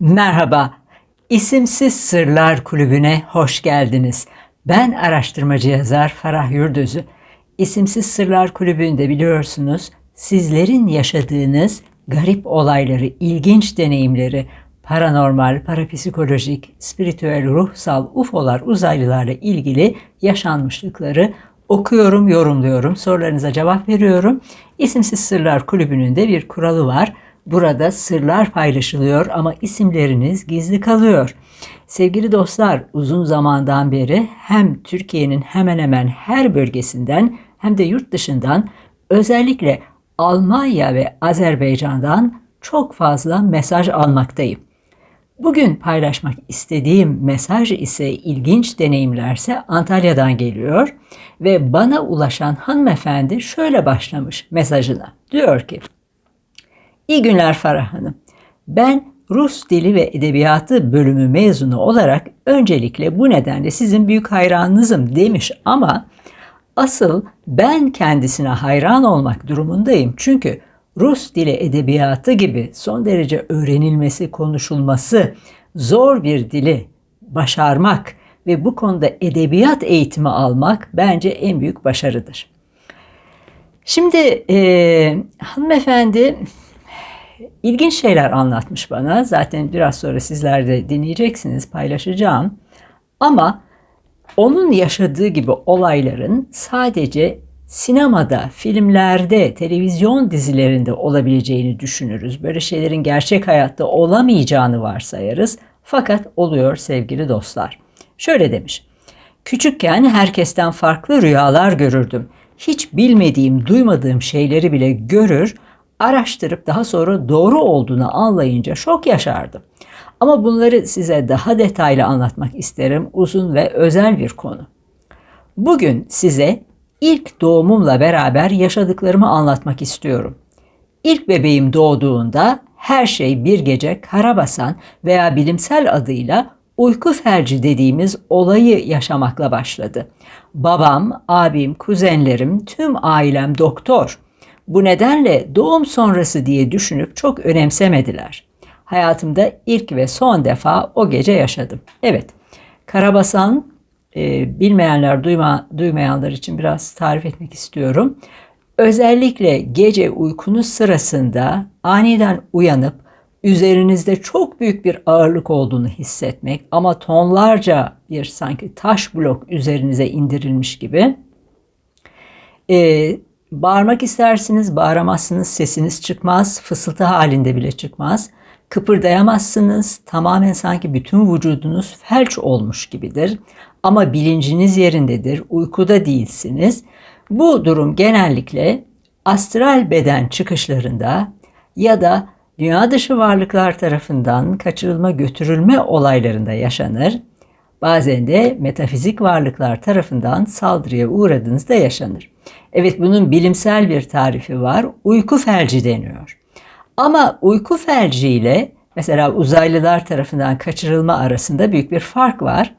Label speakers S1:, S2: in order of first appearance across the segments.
S1: Merhaba, İsimsiz Sırlar Kulübü'ne hoş geldiniz. Ben araştırmacı yazar Farah Yurdözü. İsimsiz Sırlar Kulübü'nde biliyorsunuz sizlerin yaşadığınız garip olayları, ilginç deneyimleri, paranormal, parapsikolojik, spiritüel, ruhsal, ufolar, uzaylılarla ilgili yaşanmışlıkları okuyorum, yorumluyorum, sorularınıza cevap veriyorum. İsimsiz Sırlar Kulübü'nün de bir kuralı var. Burada sırlar paylaşılıyor ama isimleriniz gizli kalıyor. Sevgili dostlar, uzun zamandan beri hem Türkiye'nin hemen hemen her bölgesinden hem de yurt dışından özellikle Almanya ve Azerbaycan'dan çok fazla mesaj almaktayım. Bugün paylaşmak istediğim mesaj ise ilginç deneyimlerse Antalya'dan geliyor ve bana ulaşan hanımefendi şöyle başlamış mesajına. Diyor ki: İyi günler Farah Hanım. Ben Rus Dili ve Edebiyatı bölümü mezunu olarak öncelikle bu nedenle sizin büyük hayranınızım demiş ama asıl ben kendisine hayran olmak durumundayım. Çünkü Rus dili edebiyatı gibi son derece öğrenilmesi, konuşulması zor bir dili başarmak ve bu konuda edebiyat eğitimi almak bence en büyük başarıdır. Şimdi e, hanımefendi ilginç şeyler anlatmış bana. Zaten biraz sonra sizler de dinleyeceksiniz, paylaşacağım. Ama onun yaşadığı gibi olayların sadece sinemada, filmlerde, televizyon dizilerinde olabileceğini düşünürüz. Böyle şeylerin gerçek hayatta olamayacağını varsayarız. Fakat oluyor sevgili dostlar. Şöyle demiş. Küçükken herkesten farklı rüyalar görürdüm. Hiç bilmediğim, duymadığım şeyleri bile görür, araştırıp daha sonra doğru olduğunu anlayınca şok yaşardım. Ama bunları size daha detaylı anlatmak isterim. Uzun ve özel bir konu. Bugün size ilk doğumumla beraber yaşadıklarımı anlatmak istiyorum. İlk bebeğim doğduğunda her şey bir gece karabasan veya bilimsel adıyla uyku felci dediğimiz olayı yaşamakla başladı. Babam, abim, kuzenlerim, tüm ailem doktor. Bu nedenle doğum sonrası diye düşünüp çok önemsemediler. Hayatımda ilk ve son defa o gece yaşadım. Evet, Karabasan e, bilmeyenler, duyma, duymayanlar için biraz tarif etmek istiyorum. Özellikle gece uykunuz sırasında aniden uyanıp üzerinizde çok büyük bir ağırlık olduğunu hissetmek ama tonlarca bir sanki taş blok üzerinize indirilmiş gibi e, bağırmak istersiniz, bağıramazsınız, sesiniz çıkmaz, fısıltı halinde bile çıkmaz. Kıpırdayamazsınız, tamamen sanki bütün vücudunuz felç olmuş gibidir. Ama bilinciniz yerindedir, uykuda değilsiniz. Bu durum genellikle astral beden çıkışlarında ya da dünya dışı varlıklar tarafından kaçırılma götürülme olaylarında yaşanır. Bazen de metafizik varlıklar tarafından saldırıya uğradığınızda yaşanır. Evet bunun bilimsel bir tarifi var. Uyku felci deniyor. Ama uyku felci ile mesela uzaylılar tarafından kaçırılma arasında büyük bir fark var.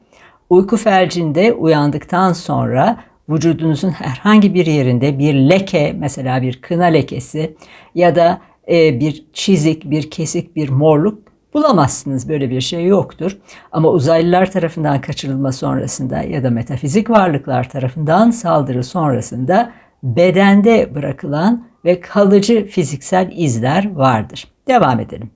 S1: Uyku felcinde uyandıktan sonra vücudunuzun herhangi bir yerinde bir leke, mesela bir kına lekesi ya da e, bir çizik, bir kesik, bir morluk bulamazsınız. Böyle bir şey yoktur. Ama uzaylılar tarafından kaçırılma sonrasında ya da metafizik varlıklar tarafından saldırı sonrasında bedende bırakılan ve kalıcı fiziksel izler vardır. Devam edelim.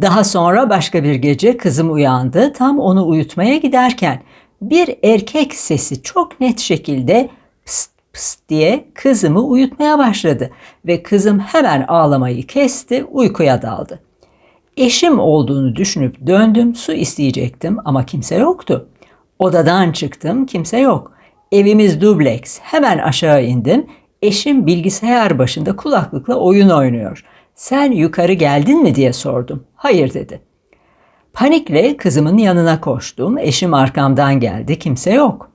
S1: Daha sonra başka bir gece kızım uyandı. Tam onu uyutmaya giderken bir erkek sesi çok net şekilde pıst pıst diye kızımı uyutmaya başladı ve kızım hemen ağlamayı kesti, uykuya daldı. Eşim olduğunu düşünüp döndüm, su isteyecektim ama kimse yoktu. Odadan çıktım, kimse yok. Evimiz dubleks. Hemen aşağı indim. Eşim bilgisayar başında kulaklıkla oyun oynuyor. Sen yukarı geldin mi diye sordum. Hayır dedi. Panikle kızımın yanına koştum. Eşim arkamdan geldi. Kimse yok.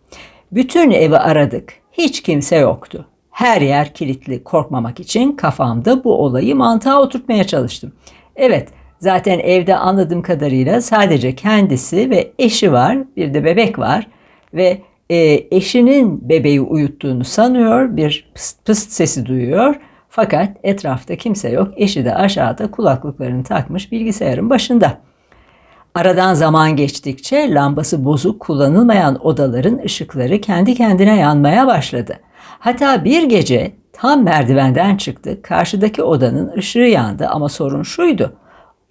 S1: Bütün evi aradık. Hiç kimse yoktu. Her yer kilitli. Korkmamak için kafamda bu olayı mantığa oturtmaya çalıştım. Evet, zaten evde anladığım kadarıyla sadece kendisi ve eşi var. Bir de bebek var ve e, eşinin bebeği uyuttuğunu sanıyor. Bir pıst pıst sesi duyuyor. Fakat etrafta kimse yok. Eşi de aşağıda kulaklıklarını takmış bilgisayarın başında. Aradan zaman geçtikçe lambası bozuk kullanılmayan odaların ışıkları kendi kendine yanmaya başladı. Hatta bir gece tam merdivenden çıktı. Karşıdaki odanın ışığı yandı ama sorun şuydu.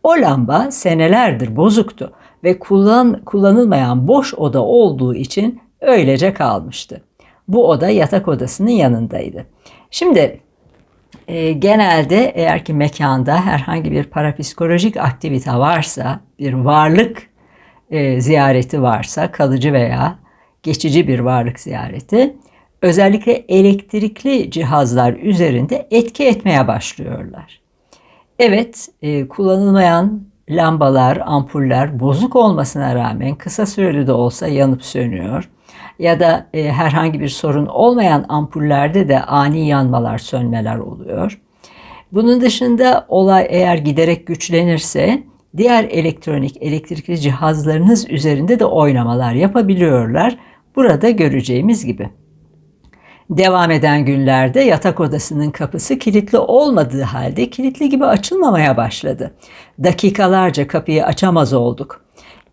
S1: O lamba senelerdir bozuktu ve kullan, kullanılmayan boş oda olduğu için öylece kalmıştı. Bu oda yatak odasının yanındaydı. Şimdi e, genelde eğer ki mekanda herhangi bir parapsikolojik aktivite varsa, bir varlık e, ziyareti varsa, kalıcı veya geçici bir varlık ziyareti, özellikle elektrikli cihazlar üzerinde etki etmeye başlıyorlar. Evet, e, kullanılmayan lambalar, ampuller bozuk olmasına rağmen kısa süreli de olsa yanıp sönüyor. Ya da e, herhangi bir sorun olmayan ampullerde de ani yanmalar, sönmeler oluyor. Bunun dışında olay eğer giderek güçlenirse diğer elektronik, elektrikli cihazlarınız üzerinde de oynamalar yapabiliyorlar. Burada göreceğimiz gibi. Devam eden günlerde yatak odasının kapısı kilitli olmadığı halde kilitli gibi açılmamaya başladı. Dakikalarca kapıyı açamaz olduk.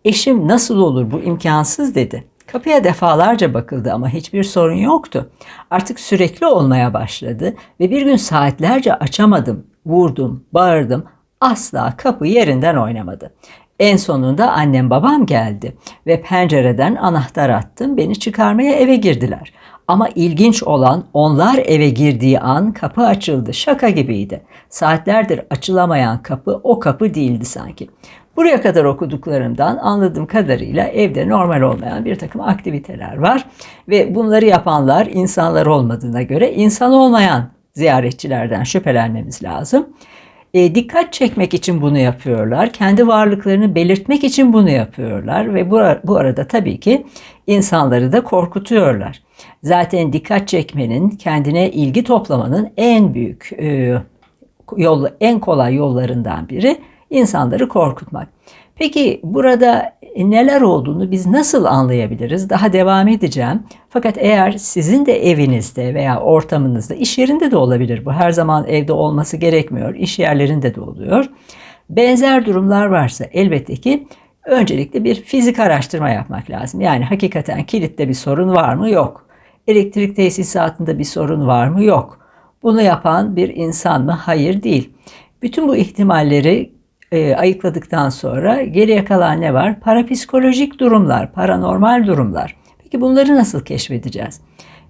S1: Eşim nasıl olur bu imkansız dedi. Kapıya defalarca bakıldı ama hiçbir sorun yoktu. Artık sürekli olmaya başladı ve bir gün saatlerce açamadım, vurdum, bağırdım. Asla kapı yerinden oynamadı. En sonunda annem babam geldi ve pencereden anahtar attım. Beni çıkarmaya eve girdiler. Ama ilginç olan onlar eve girdiği an kapı açıldı. Şaka gibiydi. Saatlerdir açılamayan kapı o kapı değildi sanki. Buraya kadar okuduklarımdan anladığım kadarıyla evde normal olmayan bir takım aktiviteler var. Ve bunları yapanlar insanlar olmadığına göre insan olmayan ziyaretçilerden şüphelenmemiz lazım. E, dikkat çekmek için bunu yapıyorlar. Kendi varlıklarını belirtmek için bunu yapıyorlar. Ve bu, bu arada tabii ki insanları da korkutuyorlar. Zaten dikkat çekmenin, kendine ilgi toplamanın en büyük e, yol, en kolay yollarından biri insanları korkutmak. Peki burada neler olduğunu biz nasıl anlayabiliriz? Daha devam edeceğim. Fakat eğer sizin de evinizde veya ortamınızda, iş yerinde de olabilir bu. Her zaman evde olması gerekmiyor. İş yerlerinde de oluyor. Benzer durumlar varsa elbette ki öncelikle bir fizik araştırma yapmak lazım. Yani hakikaten kilitte bir sorun var mı? Yok. Elektrik tesisatında bir sorun var mı? Yok. Bunu yapan bir insan mı? Hayır değil. Bütün bu ihtimalleri e, ayıkladıktan sonra geriye kalan ne var? Parapsikolojik durumlar, paranormal durumlar. Peki bunları nasıl keşfedeceğiz?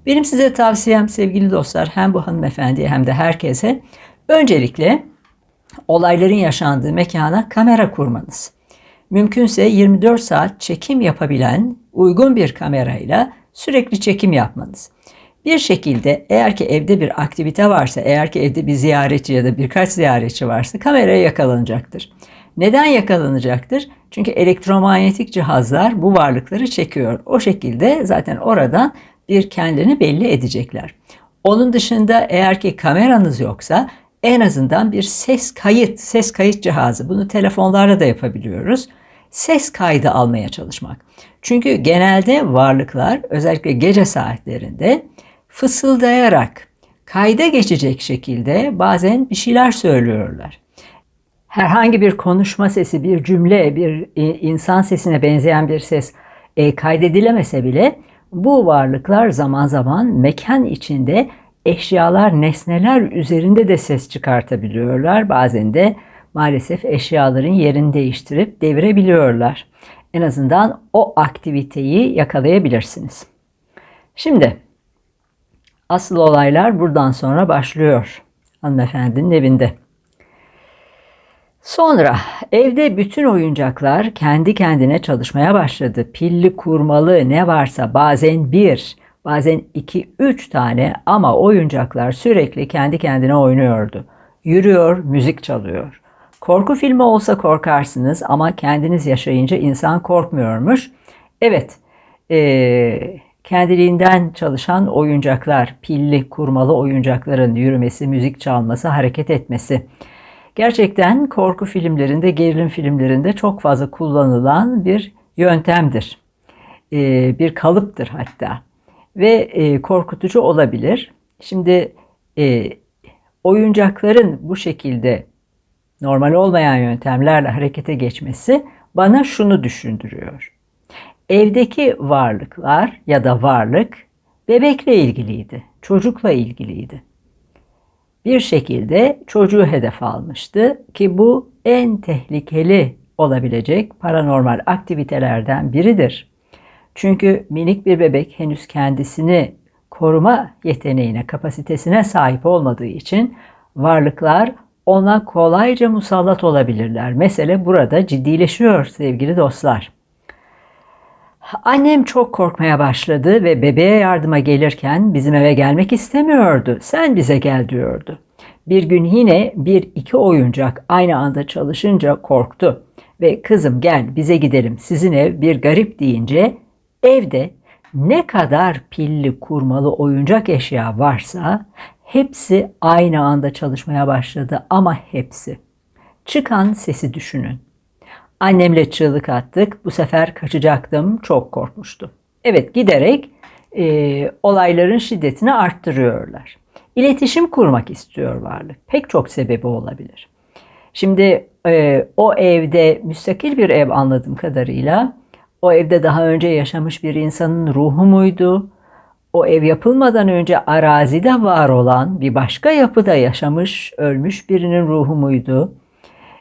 S1: Benim size tavsiyem sevgili dostlar hem bu hanımefendiye hem de herkese öncelikle olayların yaşandığı mekana kamera kurmanız. Mümkünse 24 saat çekim yapabilen uygun bir kamerayla sürekli çekim yapmanız. Bir şekilde eğer ki evde bir aktivite varsa, eğer ki evde bir ziyaretçi ya da birkaç ziyaretçi varsa kameraya yakalanacaktır. Neden yakalanacaktır? Çünkü elektromanyetik cihazlar bu varlıkları çekiyor. O şekilde zaten oradan bir kendini belli edecekler. Onun dışında eğer ki kameranız yoksa en azından bir ses kayıt, ses kayıt cihazı. Bunu telefonlarda da yapabiliyoruz. Ses kaydı almaya çalışmak. Çünkü genelde varlıklar özellikle gece saatlerinde fısıldayarak kayda geçecek şekilde bazen bir şeyler söylüyorlar. Herhangi bir konuşma sesi, bir cümle, bir insan sesine benzeyen bir ses e, kaydedilemese bile bu varlıklar zaman zaman mekan içinde eşyalar, nesneler üzerinde de ses çıkartabiliyorlar. Bazen de maalesef eşyaların yerini değiştirip devirebiliyorlar. En azından o aktiviteyi yakalayabilirsiniz. Şimdi Asıl olaylar buradan sonra başlıyor hanımefendinin evinde. Sonra evde bütün oyuncaklar kendi kendine çalışmaya başladı. Pilli kurmalı ne varsa bazen bir, bazen iki, üç tane ama oyuncaklar sürekli kendi kendine oynuyordu. Yürüyor, müzik çalıyor. Korku filmi olsa korkarsınız ama kendiniz yaşayınca insan korkmuyormuş. Evet, ee, kendiliğinden çalışan oyuncaklar, pilli kurmalı oyuncakların yürümesi, müzik çalması, hareket etmesi. Gerçekten korku filmlerinde, gerilim filmlerinde çok fazla kullanılan bir yöntemdir. Ee, bir kalıptır hatta. Ve e, korkutucu olabilir. Şimdi e, oyuncakların bu şekilde normal olmayan yöntemlerle harekete geçmesi bana şunu düşündürüyor. Evdeki varlıklar ya da varlık bebekle ilgiliydi, çocukla ilgiliydi. Bir şekilde çocuğu hedef almıştı ki bu en tehlikeli olabilecek paranormal aktivitelerden biridir. Çünkü minik bir bebek henüz kendisini koruma yeteneğine, kapasitesine sahip olmadığı için varlıklar ona kolayca musallat olabilirler. Mesele burada ciddileşiyor sevgili dostlar. Annem çok korkmaya başladı ve bebeğe yardıma gelirken bizim eve gelmek istemiyordu. Sen bize gel diyordu. Bir gün yine bir iki oyuncak aynı anda çalışınca korktu ve kızım gel bize gidelim sizin ev bir garip deyince evde ne kadar pilli kurmalı oyuncak eşya varsa hepsi aynı anda çalışmaya başladı ama hepsi. Çıkan sesi düşünün. Annemle çığlık attık. Bu sefer kaçacaktım. Çok korkmuştum. Evet giderek e, olayların şiddetini arttırıyorlar. İletişim kurmak istiyor varlık. Pek çok sebebi olabilir. Şimdi e, o evde müstakil bir ev anladığım kadarıyla o evde daha önce yaşamış bir insanın ruhu muydu? O ev yapılmadan önce arazide var olan bir başka yapıda yaşamış, ölmüş birinin ruhu muydu?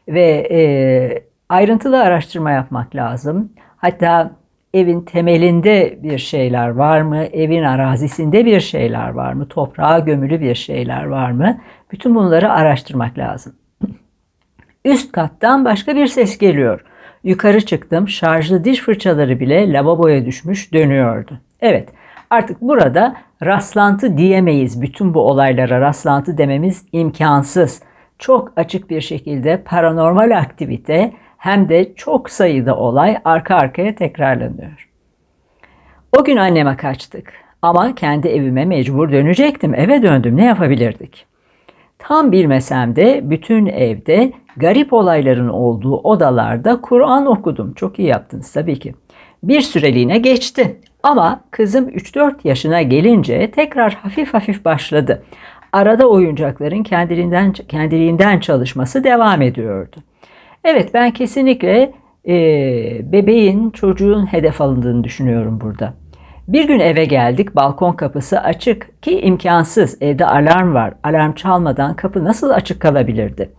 S1: Ve e, ayrıntılı araştırma yapmak lazım. Hatta evin temelinde bir şeyler var mı? Evin arazisinde bir şeyler var mı? Toprağa gömülü bir şeyler var mı? Bütün bunları araştırmak lazım. Üst kattan başka bir ses geliyor. Yukarı çıktım. Şarjlı diş fırçaları bile lavaboya düşmüş dönüyordu. Evet, artık burada rastlantı diyemeyiz. Bütün bu olaylara rastlantı dememiz imkansız. Çok açık bir şekilde paranormal aktivite hem de çok sayıda olay arka arkaya tekrarlanıyor. O gün anneme kaçtık ama kendi evime mecbur dönecektim. Eve döndüm ne yapabilirdik? Tam bilmesem de bütün evde garip olayların olduğu odalarda Kur'an okudum. Çok iyi yaptınız tabii ki. Bir süreliğine geçti. Ama kızım 3-4 yaşına gelince tekrar hafif hafif başladı. Arada oyuncakların kendiliğinden kendiliğinden çalışması devam ediyordu. Evet ben kesinlikle e, bebeğin, çocuğun hedef alındığını düşünüyorum burada. Bir gün eve geldik, balkon kapısı açık ki imkansız. Evde alarm var. Alarm çalmadan kapı nasıl açık kalabilirdi?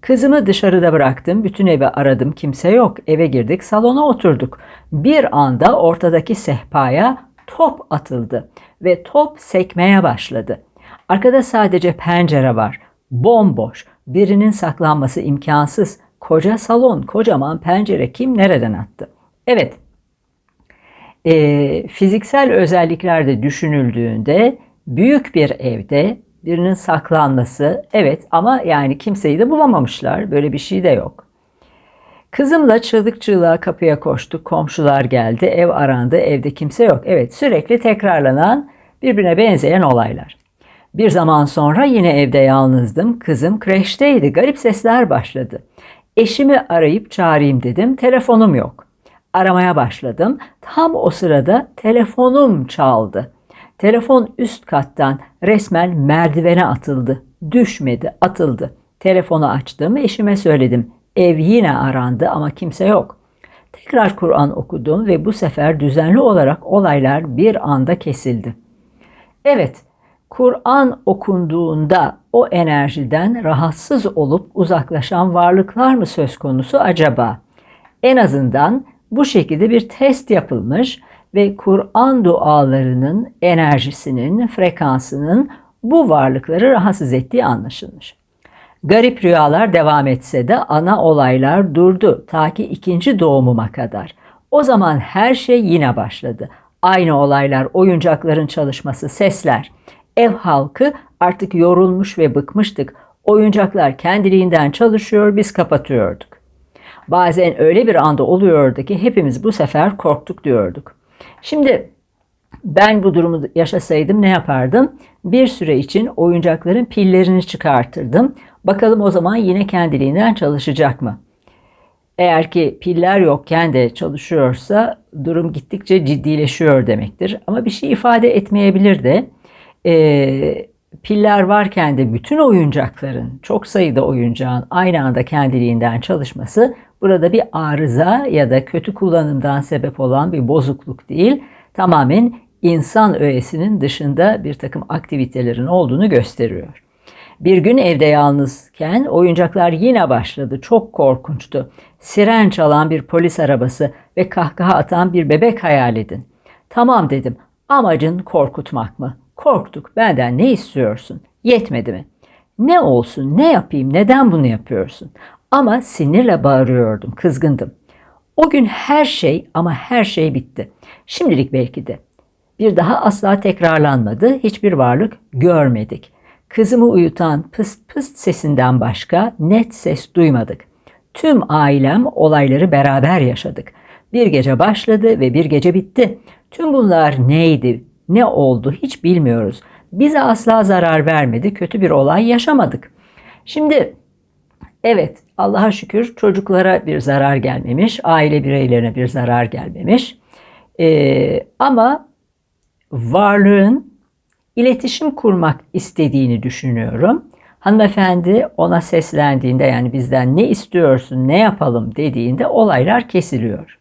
S1: Kızımı dışarıda bıraktım, bütün evi aradım, kimse yok. Eve girdik, salona oturduk. Bir anda ortadaki sehpaya top atıldı ve top sekmeye başladı. Arkada sadece pencere var. Bomboş. Birinin saklanması imkansız. Koca salon, kocaman pencere kim nereden attı? Evet, e, fiziksel özelliklerde düşünüldüğünde büyük bir evde birinin saklanması evet ama yani kimseyi de bulamamışlar. Böyle bir şey de yok. Kızımla çığlık çığlığa kapıya koştuk. Komşular geldi. Ev arandı. Evde kimse yok. Evet sürekli tekrarlanan birbirine benzeyen olaylar. Bir zaman sonra yine evde yalnızdım. Kızım kreşteydi. Garip sesler başladı. Eşimi arayıp çağırayım dedim. Telefonum yok. Aramaya başladım. Tam o sırada telefonum çaldı. Telefon üst kattan resmen merdivene atıldı. Düşmedi, atıldı. Telefonu açtım, eşime söyledim. Ev yine arandı ama kimse yok. Tekrar Kur'an okudum ve bu sefer düzenli olarak olaylar bir anda kesildi. Evet, Kur'an okunduğunda o enerjiden rahatsız olup uzaklaşan varlıklar mı söz konusu acaba? En azından bu şekilde bir test yapılmış ve Kur'an dualarının enerjisinin, frekansının bu varlıkları rahatsız ettiği anlaşılmış. Garip rüyalar devam etse de ana olaylar durdu ta ki ikinci doğumuma kadar. O zaman her şey yine başladı. Aynı olaylar, oyuncakların çalışması, sesler. Ev halkı artık yorulmuş ve bıkmıştık. Oyuncaklar kendiliğinden çalışıyor, biz kapatıyorduk. Bazen öyle bir anda oluyordu ki hepimiz bu sefer korktuk diyorduk. Şimdi ben bu durumu yaşasaydım ne yapardım? Bir süre için oyuncakların pillerini çıkartırdım. Bakalım o zaman yine kendiliğinden çalışacak mı? Eğer ki piller yokken de çalışıyorsa durum gittikçe ciddileşiyor demektir. Ama bir şey ifade etmeyebilir de. Ee, piller varken de bütün oyuncakların, çok sayıda oyuncağın aynı anda kendiliğinden çalışması burada bir arıza ya da kötü kullanımdan sebep olan bir bozukluk değil, tamamen insan öğesinin dışında bir takım aktivitelerin olduğunu gösteriyor. Bir gün evde yalnızken oyuncaklar yine başladı. Çok korkunçtu. Siren çalan bir polis arabası ve kahkaha atan bir bebek hayal edin. Tamam dedim. Amacın korkutmak mı? Korktuk. Benden ne istiyorsun? Yetmedi mi? Ne olsun, ne yapayım, neden bunu yapıyorsun? Ama sinirle bağırıyordum, kızgındım. O gün her şey ama her şey bitti. Şimdilik belki de. Bir daha asla tekrarlanmadı, hiçbir varlık görmedik. Kızımı uyutan pıst pıst sesinden başka net ses duymadık. Tüm ailem olayları beraber yaşadık. Bir gece başladı ve bir gece bitti. Tüm bunlar neydi, ne oldu hiç bilmiyoruz. Bize asla zarar vermedi, kötü bir olay yaşamadık. Şimdi evet Allah'a şükür çocuklara bir zarar gelmemiş, aile bireylerine bir zarar gelmemiş. Ee, ama varlığın iletişim kurmak istediğini düşünüyorum. Hanımefendi ona seslendiğinde yani bizden ne istiyorsun, ne yapalım dediğinde olaylar kesiliyor.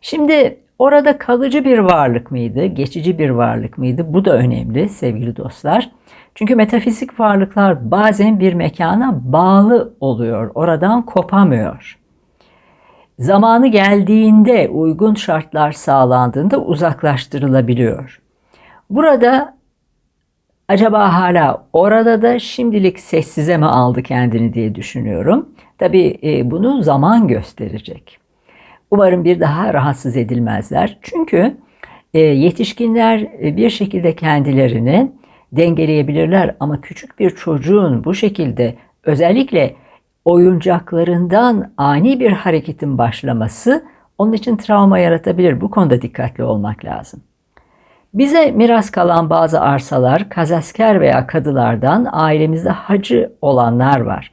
S1: Şimdi orada kalıcı bir varlık mıydı, geçici bir varlık mıydı? Bu da önemli sevgili dostlar. Çünkü metafizik varlıklar bazen bir mekana bağlı oluyor, oradan kopamıyor. Zamanı geldiğinde, uygun şartlar sağlandığında uzaklaştırılabiliyor. Burada acaba hala orada da şimdilik sessize mi aldı kendini diye düşünüyorum. Tabii e, bunu zaman gösterecek. Umarım bir daha rahatsız edilmezler. Çünkü e, yetişkinler e, bir şekilde kendilerini dengeleyebilirler ama küçük bir çocuğun bu şekilde özellikle oyuncaklarından ani bir hareketin başlaması onun için travma yaratabilir. Bu konuda dikkatli olmak lazım. Bize miras kalan bazı arsalar kazasker veya kadılardan ailemizde hacı olanlar var.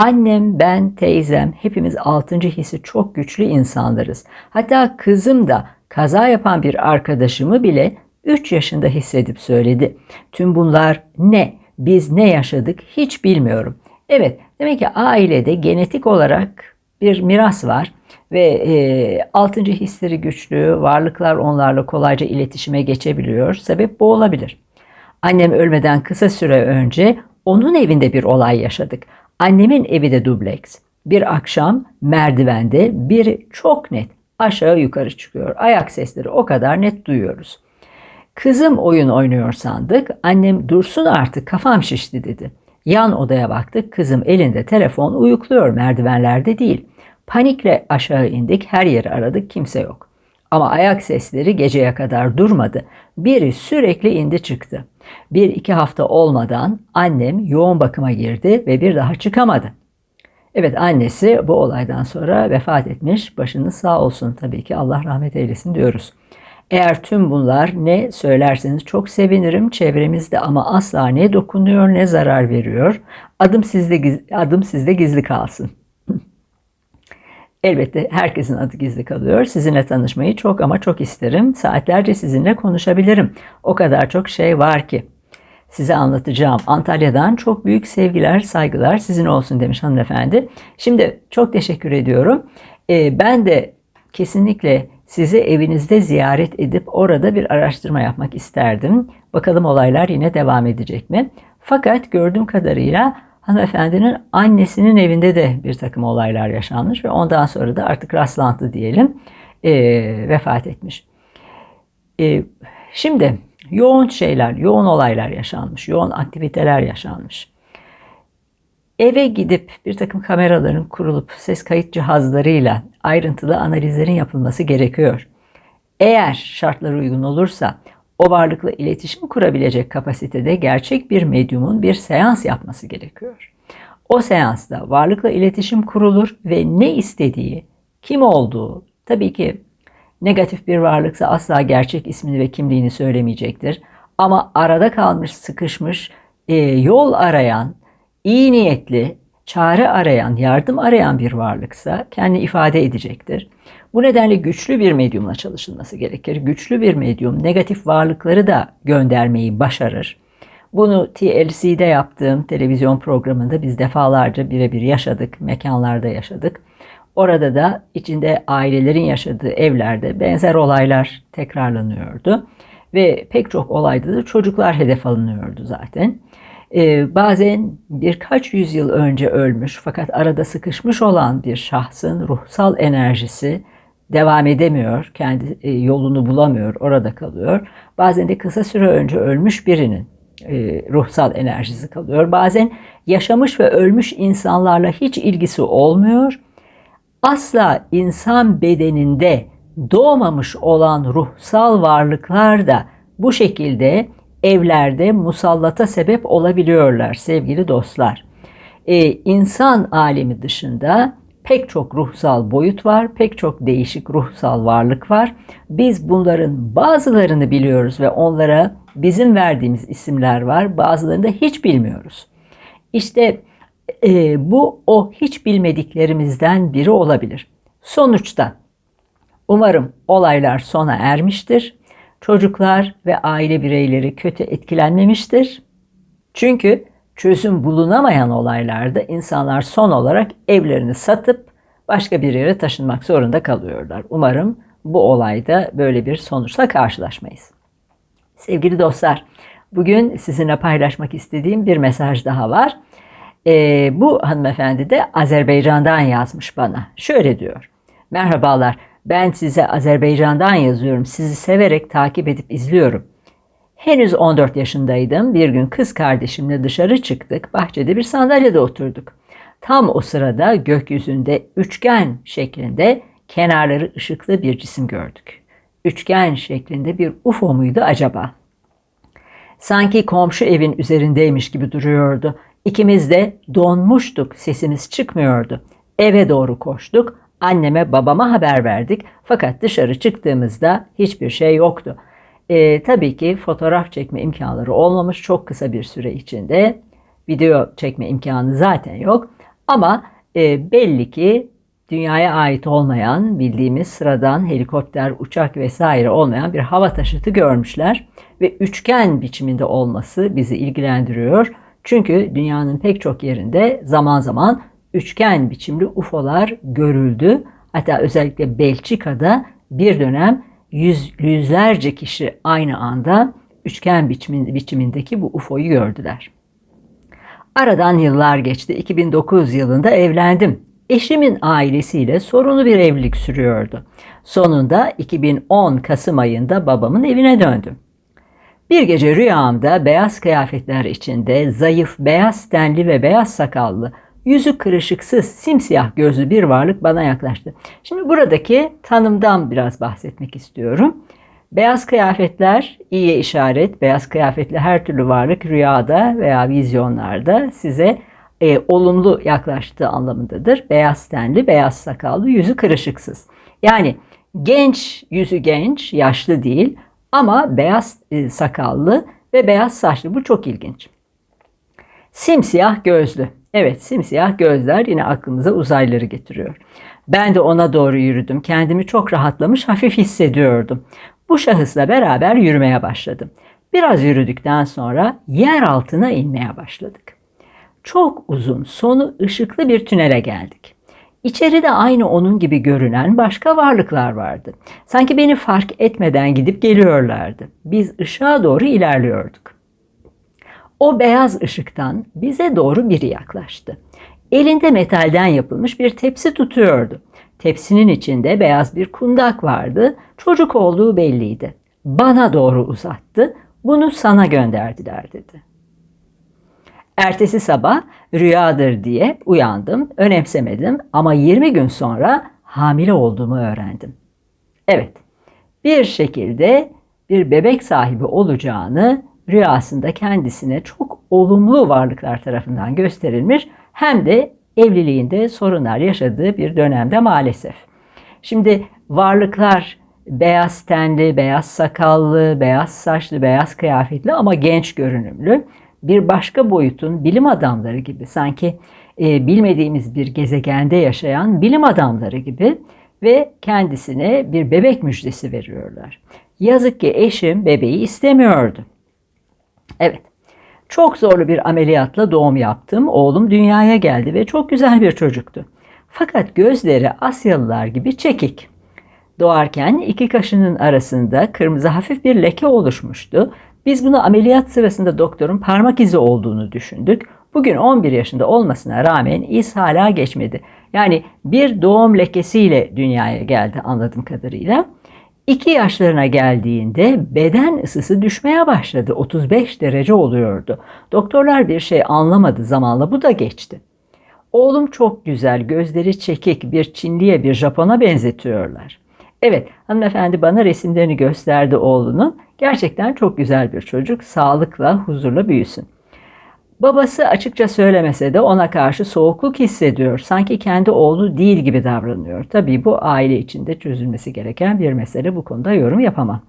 S1: Annem, ben, teyzem hepimiz altıncı hissi çok güçlü insanlarız. Hatta kızım da kaza yapan bir arkadaşımı bile 3 yaşında hissedip söyledi. Tüm bunlar ne? Biz ne yaşadık hiç bilmiyorum. Evet, demek ki ailede genetik olarak bir miras var ve e, altıncı hisleri güçlü, varlıklar onlarla kolayca iletişime geçebiliyor. Sebep bu olabilir. Annem ölmeden kısa süre önce onun evinde bir olay yaşadık. Annemin evi de dubleks. Bir akşam merdivende biri çok net aşağı yukarı çıkıyor. Ayak sesleri o kadar net duyuyoruz. Kızım oyun oynuyor sandık. Annem dursun artık kafam şişti dedi. Yan odaya baktık. Kızım elinde telefon uyukluyor merdivenlerde değil. Panikle aşağı indik. Her yeri aradık. Kimse yok. Ama ayak sesleri geceye kadar durmadı. Biri sürekli indi çıktı. Bir iki hafta olmadan annem yoğun bakıma girdi ve bir daha çıkamadı. Evet annesi bu olaydan sonra vefat etmiş. Başınız sağ olsun tabii ki Allah rahmet eylesin diyoruz. Eğer tüm bunlar ne söylerseniz çok sevinirim çevremizde ama asla ne dokunuyor ne zarar veriyor. Adım sizde adım sizde gizli kalsın. Elbette herkesin adı gizli kalıyor. Sizinle tanışmayı çok ama çok isterim. Saatlerce sizinle konuşabilirim. O kadar çok şey var ki. Size anlatacağım. Antalya'dan çok büyük sevgiler, saygılar sizin olsun demiş hanımefendi. Şimdi çok teşekkür ediyorum. Ee, ben de kesinlikle sizi evinizde ziyaret edip orada bir araştırma yapmak isterdim. Bakalım olaylar yine devam edecek mi? Fakat gördüğüm kadarıyla hanımefendinin annesinin evinde de bir takım olaylar yaşanmış ve ondan sonra da artık rastlantı diyelim e, vefat etmiş. E, şimdi yoğun şeyler, yoğun olaylar yaşanmış, yoğun aktiviteler yaşanmış. Eve gidip bir takım kameraların kurulup ses kayıt cihazlarıyla ayrıntılı analizlerin yapılması gerekiyor. Eğer şartlar uygun olursa o varlıkla iletişim kurabilecek kapasitede gerçek bir medyumun bir seans yapması gerekiyor. O seansta varlıkla iletişim kurulur ve ne istediği, kim olduğu, tabii ki negatif bir varlıksa asla gerçek ismini ve kimliğini söylemeyecektir. Ama arada kalmış, sıkışmış, e, yol arayan, iyi niyetli, çare arayan, yardım arayan bir varlıksa kendini ifade edecektir. Bu nedenle güçlü bir medyumla çalışılması gerekir. Güçlü bir medyum negatif varlıkları da göndermeyi başarır. Bunu TLC'de yaptığım televizyon programında biz defalarca birebir yaşadık, mekanlarda yaşadık. Orada da içinde ailelerin yaşadığı evlerde benzer olaylar tekrarlanıyordu. Ve pek çok olayda da çocuklar hedef alınıyordu zaten. Ee, bazen birkaç yüzyıl önce ölmüş fakat arada sıkışmış olan bir şahsın ruhsal enerjisi devam edemiyor, kendi e, yolunu bulamıyor, orada kalıyor. Bazen de kısa süre önce ölmüş birinin e, ruhsal enerjisi kalıyor. Bazen yaşamış ve ölmüş insanlarla hiç ilgisi olmuyor. Asla insan bedeninde doğmamış olan ruhsal varlıklar da bu şekilde evlerde musallata sebep olabiliyorlar sevgili dostlar. Ee, insan alemi dışında pek çok ruhsal boyut var, pek çok değişik ruhsal varlık var. Biz bunların bazılarını biliyoruz ve onlara bizim verdiğimiz isimler var, bazılarını da hiç bilmiyoruz. İşte e, bu o hiç bilmediklerimizden biri olabilir. Sonuçta umarım olaylar sona ermiştir. Çocuklar ve aile bireyleri kötü etkilenmemiştir. Çünkü çözüm bulunamayan olaylarda insanlar son olarak evlerini satıp başka bir yere taşınmak zorunda kalıyorlar. Umarım bu olayda böyle bir sonuçla karşılaşmayız. Sevgili dostlar, bugün sizinle paylaşmak istediğim bir mesaj daha var. Ee, bu hanımefendi de Azerbaycan'dan yazmış bana. Şöyle diyor. Merhabalar, ben size Azerbaycan'dan yazıyorum. Sizi severek takip edip izliyorum. Henüz 14 yaşındaydım. Bir gün kız kardeşimle dışarı çıktık. Bahçede bir sandalyede oturduk. Tam o sırada gökyüzünde üçgen şeklinde kenarları ışıklı bir cisim gördük. Üçgen şeklinde bir UFO muydu acaba? Sanki komşu evin üzerindeymiş gibi duruyordu. İkimiz de donmuştuk, sesimiz çıkmıyordu. Eve doğru koştuk, anneme babama haber verdik. Fakat dışarı çıktığımızda hiçbir şey yoktu. E, tabii ki fotoğraf çekme imkanları olmamış çok kısa bir süre içinde. Video çekme imkanı zaten yok. Ama e, belli ki dünyaya ait olmayan, bildiğimiz sıradan helikopter, uçak vesaire olmayan bir hava taşıtı görmüşler ve üçgen biçiminde olması bizi ilgilendiriyor. Çünkü dünyanın pek çok yerinde zaman zaman üçgen biçimli UFO'lar görüldü. Hatta özellikle Belçika'da bir dönem yüz, yüzlerce kişi aynı anda üçgen biçimindeki bu UFO'yu gördüler. Aradan yıllar geçti. 2009 yılında evlendim. Eşimin ailesiyle sorunlu bir evlilik sürüyordu. Sonunda 2010 Kasım ayında babamın evine döndüm. Bir gece rüyamda beyaz kıyafetler içinde zayıf, beyaz tenli ve beyaz sakallı, yüzü kırışıksız, simsiyah gözlü bir varlık bana yaklaştı. Şimdi buradaki tanımdan biraz bahsetmek istiyorum. Beyaz kıyafetler iyiye işaret. Beyaz kıyafetli her türlü varlık rüyada veya vizyonlarda size e, olumlu yaklaştığı anlamındadır. Beyaz tenli, beyaz sakallı, yüzü kırışıksız. Yani genç, yüzü genç, yaşlı değil ama beyaz e, sakallı ve beyaz saçlı. Bu çok ilginç. Simsiyah gözlü. Evet simsiyah gözler yine aklımıza uzayları getiriyor. Ben de ona doğru yürüdüm. Kendimi çok rahatlamış, hafif hissediyordum. Bu şahısla beraber yürümeye başladım. Biraz yürüdükten sonra yer altına inmeye başladık. Çok uzun, sonu ışıklı bir tünele geldik. İçeride aynı onun gibi görünen başka varlıklar vardı. Sanki beni fark etmeden gidip geliyorlardı. Biz ışığa doğru ilerliyorduk. O beyaz ışıktan bize doğru biri yaklaştı. Elinde metalden yapılmış bir tepsi tutuyordu. Tepsinin içinde beyaz bir kundak vardı. Çocuk olduğu belliydi. Bana doğru uzattı. Bunu sana gönderdiler dedi. Ertesi sabah rüyadır diye uyandım, önemsemedim ama 20 gün sonra hamile olduğumu öğrendim. Evet, bir şekilde bir bebek sahibi olacağını rüyasında kendisine çok olumlu varlıklar tarafından gösterilmiş hem de evliliğinde sorunlar yaşadığı bir dönemde maalesef. Şimdi varlıklar beyaz tenli, beyaz sakallı, beyaz saçlı, beyaz kıyafetli ama genç görünümlü bir başka boyutun bilim adamları gibi sanki e, bilmediğimiz bir gezegende yaşayan bilim adamları gibi ve kendisine bir bebek müjdesi veriyorlar. Yazık ki eşim bebeği istemiyordu. Evet. Çok zorlu bir ameliyatla doğum yaptım. Oğlum dünyaya geldi ve çok güzel bir çocuktu. Fakat gözleri Asyalılar gibi çekik. Doğarken iki kaşının arasında kırmızı hafif bir leke oluşmuştu. Biz bunu ameliyat sırasında doktorun parmak izi olduğunu düşündük. Bugün 11 yaşında olmasına rağmen iz hala geçmedi. Yani bir doğum lekesiyle dünyaya geldi anladığım kadarıyla. 2 yaşlarına geldiğinde beden ısısı düşmeye başladı. 35 derece oluyordu. Doktorlar bir şey anlamadı zamanla bu da geçti. Oğlum çok güzel, gözleri çekik, bir Çinliye bir Japon'a benzetiyorlar. Evet, hanımefendi bana resimlerini gösterdi oğlunun. Gerçekten çok güzel bir çocuk, sağlıkla, huzurla büyüsün. Babası açıkça söylemese de ona karşı soğukluk hissediyor. Sanki kendi oğlu değil gibi davranıyor. Tabii bu aile içinde çözülmesi gereken bir mesele. Bu konuda yorum yapamam.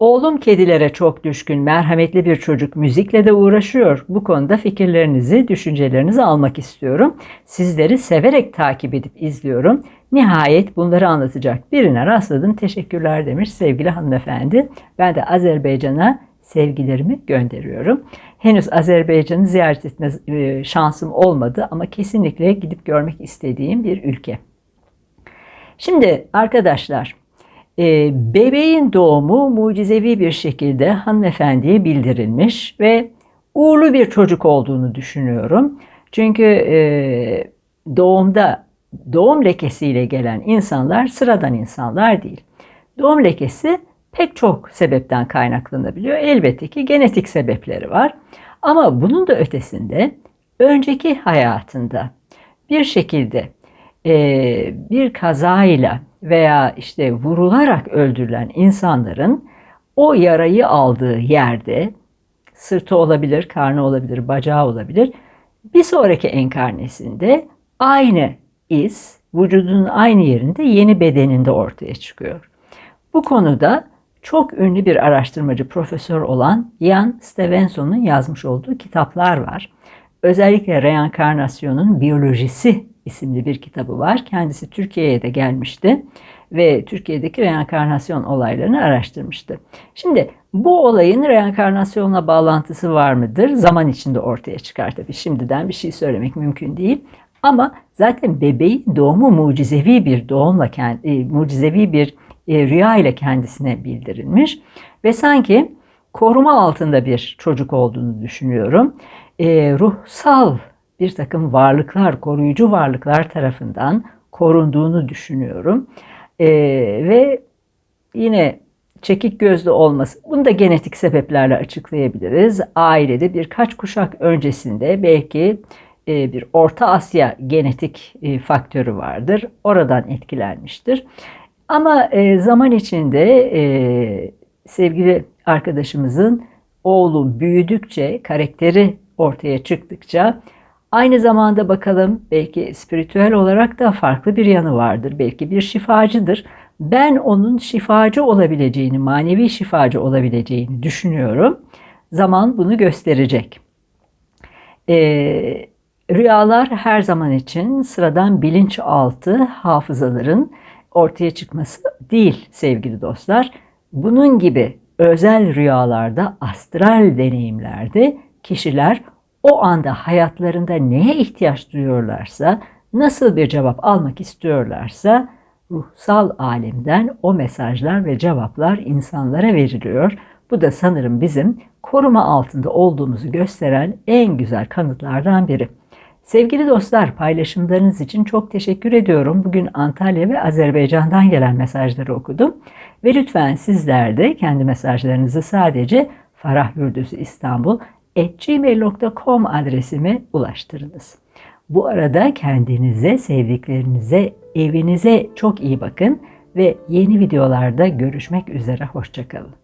S1: Oğlum kedilere çok düşkün, merhametli bir çocuk. Müzikle de uğraşıyor. Bu konuda fikirlerinizi, düşüncelerinizi almak istiyorum. Sizleri severek takip edip izliyorum. Nihayet bunları anlatacak birine rastladım. Teşekkürler demiş sevgili hanımefendi. Ben de Azerbaycan'a sevgilerimi gönderiyorum. Henüz Azerbaycan'ı ziyaret etme e, şansım olmadı ama kesinlikle gidip görmek istediğim bir ülke. Şimdi arkadaşlar, e, bebeğin doğumu mucizevi bir şekilde hanımefendiye bildirilmiş ve uğurlu bir çocuk olduğunu düşünüyorum. Çünkü e, doğumda doğum lekesiyle gelen insanlar sıradan insanlar değil. Doğum lekesi pek çok sebepten kaynaklanabiliyor. Elbette ki genetik sebepleri var. Ama bunun da ötesinde önceki hayatında bir şekilde e, bir kazayla veya işte vurularak öldürülen insanların o yarayı aldığı yerde sırtı olabilir, karnı olabilir, bacağı olabilir. Bir sonraki enkarnesinde aynı iz vücudunun aynı yerinde yeni bedeninde ortaya çıkıyor. Bu konuda çok ünlü bir araştırmacı profesör olan Ian Stevenson'un yazmış olduğu kitaplar var. Özellikle reenkarnasyonun biyolojisi isimli bir kitabı var. Kendisi Türkiye'ye de gelmişti ve Türkiye'deki reenkarnasyon olaylarını araştırmıştı. Şimdi bu olayın reenkarnasyonla bağlantısı var mıdır? Zaman içinde ortaya çıkar tabii. Şimdiden bir şey söylemek mümkün değil. Ama zaten bebeğin doğumu mucizevi bir doğumla, e, mucizevi bir e, rüya ile kendisine bildirilmiş ve sanki koruma altında bir çocuk olduğunu düşünüyorum. E, ruhsal bir takım varlıklar, koruyucu varlıklar tarafından korunduğunu düşünüyorum. E, ve yine çekik gözlü olması, bunu da genetik sebeplerle açıklayabiliriz. Ailede birkaç kuşak öncesinde belki e, bir Orta Asya genetik e, faktörü vardır. Oradan etkilenmiştir. Ama e, zaman içinde e, sevgili arkadaşımızın oğlu büyüdükçe, karakteri ortaya çıktıkça aynı zamanda bakalım belki spiritüel olarak da farklı bir yanı vardır. Belki bir şifacıdır. Ben onun şifacı olabileceğini, manevi şifacı olabileceğini düşünüyorum. Zaman bunu gösterecek. Ee, rüyalar her zaman için sıradan bilinçaltı hafızaların ortaya çıkması değil sevgili dostlar. Bunun gibi özel rüyalarda, astral deneyimlerde kişiler o anda hayatlarında neye ihtiyaç duyuyorlarsa, nasıl bir cevap almak istiyorlarsa ruhsal alemden o mesajlar ve cevaplar insanlara veriliyor. Bu da sanırım bizim koruma altında olduğumuzu gösteren en güzel kanıtlardan biri. Sevgili dostlar paylaşımlarınız için çok teşekkür ediyorum. Bugün Antalya ve Azerbaycan'dan gelen mesajları okudum. Ve lütfen sizler de kendi mesajlarınızı sadece Farah Yurdüzü İstanbul gmail.com adresime ulaştırınız. Bu arada kendinize, sevdiklerinize, evinize çok iyi bakın ve yeni videolarda görüşmek üzere. Hoşçakalın.